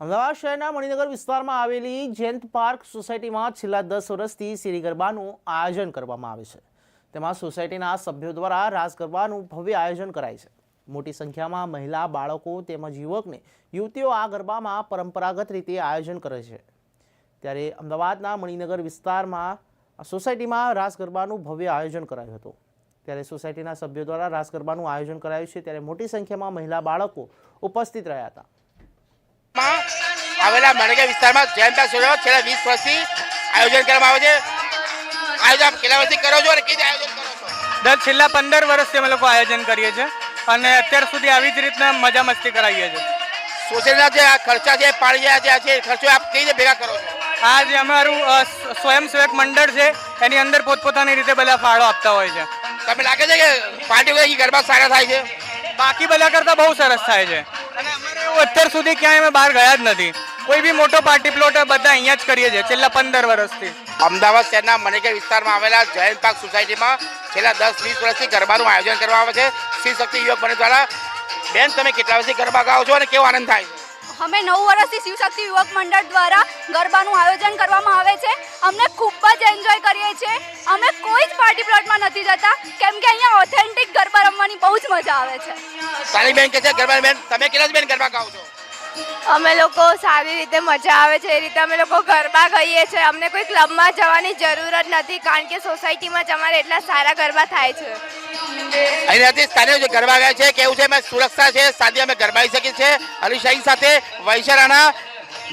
અમદાવાદ શહેરના મણિનગર વિસ્તારમાં આવેલી જયંત પાર્ક સોસાયટીમાં છેલ્લા દસ વર્ષથી શેરી ગરબાનું આયોજન કરવામાં આવે છે. તેમાં સોસાયટીના સભ્યો દ્વારા રાસ ગરબાનું ભવ્ય આયોજન કરાય છે. મોટી સંખ્યામાં મહિલા, બાળકો તેમજ યુવકને, યુવતીઓ આ ગરબામાં પરંપરાગત રીતે આયોજન કરે છે. ત્યારે અમદાવાદના મણિનગર વિસ્તારમાં સોસાયટીમાં રાસ ગરબાનું ભવ્ય આયોજન કરાયું હતું. ત્યારે સોસાયટીના સભ્યો દ્વારા રાસ ગરબાનું આયોજન કરાયું છે. ત્યારે મોટી સંખ્યામાં મહિલા, બાળકો ઉપસ્થિત રહ્યા હતા. આવેલા મણિકા વિસ્તારમાં જયંતા સુરત છેલ્લા વીસ વર્ષથી આયોજન કરવામાં આવે છે. આયોજન કેટલા વર્ષથી કરો છો અને કેવી આયોજન કરો છો? દર છેલ્લા પંદર વર્ષથી અમે લોકો આયોજન કરીએ છીએ અને અત્યાર સુધી આવી જ રીતના મજા મસ્તી કરાવીએ છીએ. સોસાયટીના જે આ ખર્ચા છે પાણી જે આ છે ખર્ચો આપ કઈ રીતે ભેગા કરો છો? આ જે અમારું સ્વયંસેવક મંડળ છે એની અંદર પોતપોતાની રીતે બધા ફાળો આપતા હોય છે. તમને લાગે છે કે પાર્ટી ગરબા સારા થાય છે? બાકી બધા કરતાં બહુ સરસ થાય છે. અને એવું અત્યાર સુધી ક્યાંય અમે બહાર ગયા જ નથી. કોઈ બી મોટો પાર્ટી પ્લોટ બધા અહીંયા જ કરીએ છીએ છેલ્લા પંદર વર્ષથી. અમદાવાદ શહેરના મણિકા વિસ્તારમાં આવેલા જયંત પાર્ક સોસાયટીમાં છેલ્લા દસ વીસ વર્ષથી ગરબાનું આયોજન કરવામાં આવે છે. શ્રી શક્તિ યુવક મંડળ દ્વારા. બેન તમે કેટલા વર્ષથી ગરબા ગાઓ છો અને કેવો આનંદ થાય છે? અમે નવ વર્ષથી શિવશક્તિ યુવક મંડળ દ્વારા ગરબાનું આયોજન કરવામાં આવે છે. અમને ખૂબ જ એન્જોય કરીએ છીએ. અમે કોઈ જ પાર્ટી પ્લોટમાં નથી જતા. કેમ કે અહીંયા ઓથેન્ટિક ગરબા રમવાની મજા આવે છે. સાની બેન કે છે ગરબા બેન? તમે કેટલા બેન ગરબા ગાઓ છો? અમે લોકો સારી રીતે મજા આવે છે એ રીતે અમે લોકો ગરબા ગાઈએ છીએ અમને કોઈ ક્લબમાં જવાની જરૂર જ નથી કારણ કે સોસાયટીમાં જ અમારે એટલા સારા ગરબા થાય છે. અહીંયાથી સ્થાનિક જે ગરબા ગાય છે કેવું છે અમે સુરક્ષા છે સાદી અમે ગરબાઈ શકીએ છીએ. હરીશાહી સાથે વૈશારાના